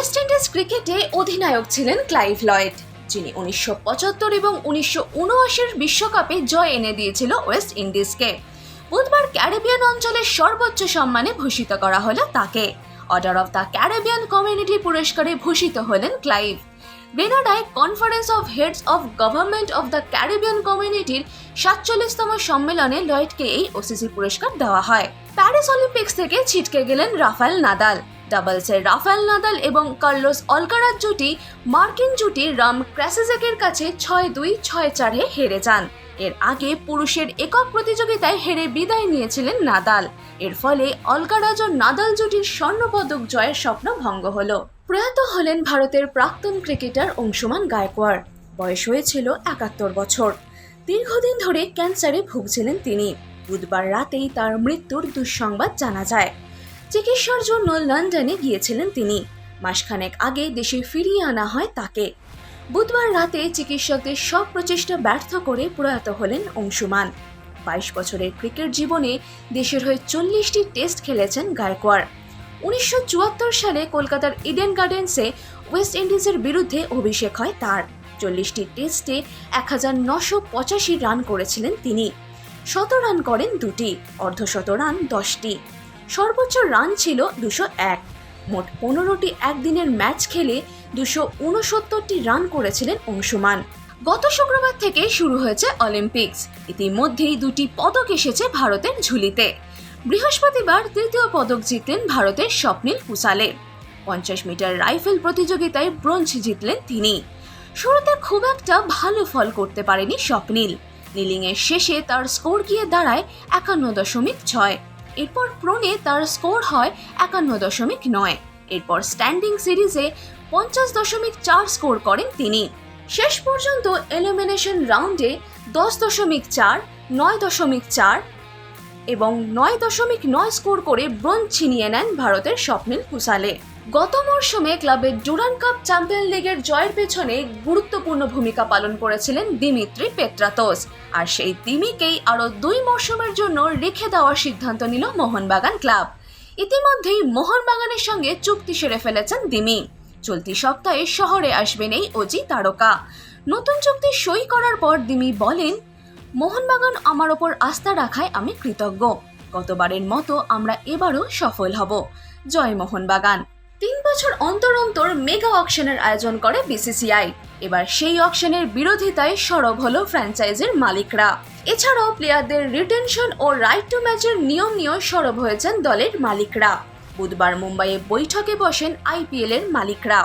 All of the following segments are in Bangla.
ক্রিকেটে অধিনায়ক ছিলেন ক্লাইভ লয়েড, যিনি উনিশশো পঁচাত্তর এবং উনিশশো উনআশির বিশ্বকাপে জয় এনে দিয়েছিল ওয়েস্ট ইন্ডিজকে। বুধবার ক্যারিবিয়ান অঞ্চলের সর্বোচ্চ সম্মানে ভূষিত করা হলো তাকে। Order of the Caribbean community পুরস্কারে ভূষিত হলেন Clive. গ্রেনাডায় conference of heads of government of the Caribbean কমিউনিটির সাতচল্লিশতম সম্মেলনে লয়েডকে এই ওসিসি পুরস্কার দেওয়া হয়। প্যারিস অলিম্পিক্স থেকে ছিটকে গেলেন রাফায়েল নাদাল। ডাবলসের রাফায়েল নাদাল এবং কার্লোস অলকারাজ জুটি, মার্কিন জুটি রাম ক্র্যাসেজেকের কাছে ছয় দুই, ছয় চারে হেরে যান। এর আগে পুরুষের একক প্রতিযোগিতায় হেরে বিদায় নিয়েছিলেন নাদাল। এর ফলে অলকারাজ ও নাদাল জুটির স্বর্ণপদক জয়ের স্বপ্ন ভঙ্গ হলো। প্রয়াত হলেন ভারতের প্রাক্তন ক্রিকেটার অংশুমান গায়কোয়াড়। বয়স হয়েছিল একাত্তর বছর। দীর্ঘদিন ধরে ক্যান্সারে ভুগছিলেন তিনি। বুধবার রাতেই তার মৃত্যুর দুঃসংবাদ জানা যায়। চিকিৎসার জন্য লন্ডনে গিয়েছিলেন তিনি। মাসখানেক আগে দেশে ফিরিয়ে আনা হয় তাকে। বুধবার রাতে চিকিৎসকদের সব প্রচেষ্টা ব্যর্থ করে প্রয়াত হলেন অংশুমান। বাইশ বছরের ক্রিকেট জীবনে দেশের হয়ে চল্লিশটি টেস্ট খেলেছেন গায়কোয়াড় উনিশশো সালে কলকাতার ইডেন গার্ডেন্সে ওয়েস্ট ইন্ডিজের বিরুদ্ধে অভিষেক হয় তার। চল্লিশটি টেস্টে এক হাজার নশো পঁচাশি রান করেছিলেন তিনি। শত রান করেন দুটি, অর্ধশত রান দশটি। সর্বোচ্চ রান ছিল দুশো এক। মোট পনেরোটি একদিনের ম্যাচ খেলে দুশো উনসত্তরটি রান করেছিলেন অংশুমান। গত শুক্রবার থেকে শুরু হয়েছে অলিম্পিক্স। ইতিমধ্যেই দুটি পদক এসেছে ভারতের ঝুলিতে। বৃহস্পতিবার তৃতীয় পদক জিতলেন ভারতের স্বপ্নিল কুসালে পঞ্চাশ মিটার রাইফেল প্রতিযোগিতায় ব্রোঞ্জ জিতলেন তিনি। শুরুতে খুব একটা ভালো ফল করতে পারেনি স্বপ্নিল। নিলিংয়ের শেষে তার স্কোর গিয়ে দাঁড়ায় একান্ন দশমিক ছয়। এরপর প্রণে তার স্কোর হয় একান্ন দশমিক নয়। এরপর স্ট্যান্ডিং সিরিজে পঞ্চাশ দশমিক চার স্কোর করেন তিনি। শেষ পর্যন্ত এলিমিনেশন রাউন্ডে দশ দশমিক চার, নয় দশমিক চার এবং নয় দশমিক নয় স্কোর করে ব্রোঞ্জ ছিনিয়ে নেন ভারতের স্বপ্নিল কুসালে গত মরশুমে ক্লাবের ডুরান কাপ চ্যাম্পিয়ন লিগের জয়ের পেছনে গুরুত্বপূর্ণ ভূমিকা পালন করেছিলেন দিমিত্রি পেত্রাতোস আর সেই দিমিকেই আরও দুই মরশুমের জন্য রেখে দেওয়ার সিদ্ধান্ত নিল মোহনবাগান ক্লাব। ইতিমধ্যেই মোহনবাগানের সঙ্গে চুক্তি সেরে ফেলেছেন দিমি। চলতি সপ্তাহে শহরে আসবেন এই অজি তারকা। নতুন চুক্তি সই করার পর দিমি বলেন মোহনবাগান আমার ওপর আস্থা রাখায় আমি কৃতজ্ঞ। গতবারের মতো আমরা এবারও সফল হব। জয় মোহনবাগান। তিন বছর অন্তর অন্তর মেগা অকশনের আয়োজন করে বিসিসিআই। এবার সেই অকশনের বিরোধিতায় সরব হলো ফ্র্যাঞ্চাইজির মালিকরা। এছাড়াও প্লেয়ারদের রিটেনশন ও রাইট টু ম্যাচের নিয়ম নিয়েও সরব হয়েছেন দলের মালিকরা। বুধবার মুম্বাইয়ে বৈঠকে বসেন আইপিএল এর মালিকরা।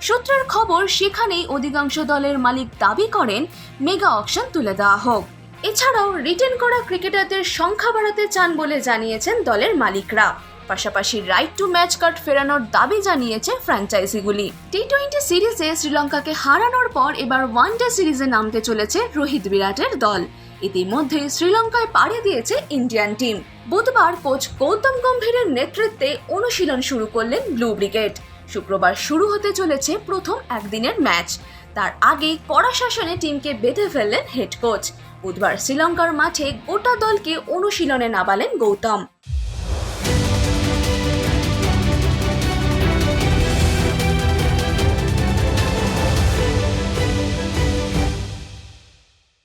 সূত্রের খবর, সেখানেই অধিকাংশ দলের মালিক দাবি করেন, মেগা অকশন তুলে দেওয়া হোক। এছাড়াও রিটেন করা ক্রিকেটারদের সংখ্যা বাড়াতে চান বলে জানিয়েছেন দলের মালিকরা। পাশাপাশি রাইট টু ম্যাচ কার্ড ফেরানোর দাবি জানিয়েছে ফ্র্যাঞ্চাইজিগুলি টি টোয়েন্টি সিরিজে শ্রীলঙ্কাকে হারানোর পর এবার ওয়ানডে সিরিজে নামতে চলেছে রোহিত বিরাটের দল। ইতিমধ্যে শ্রীলঙ্কায় পাড়ি দিয়েছে ইন্ডিয়ান টিম বুধবার কোচ গৌতম গম্ভীরের নেতৃত্বে অনুশীলন শুরু করলেন ব্লু ব্রিগেড শুক্রবার শুরু হতে চলেছে প্রথম একদিনের ম্যাচ তার আগেই কড়া শাসনে টিমকে বেঁধে ফেললেন হেড কোচ বুধবার শ্রীলঙ্কার মাঠে গোটা দলকে অনুশীলনে নামালেন গৌতম।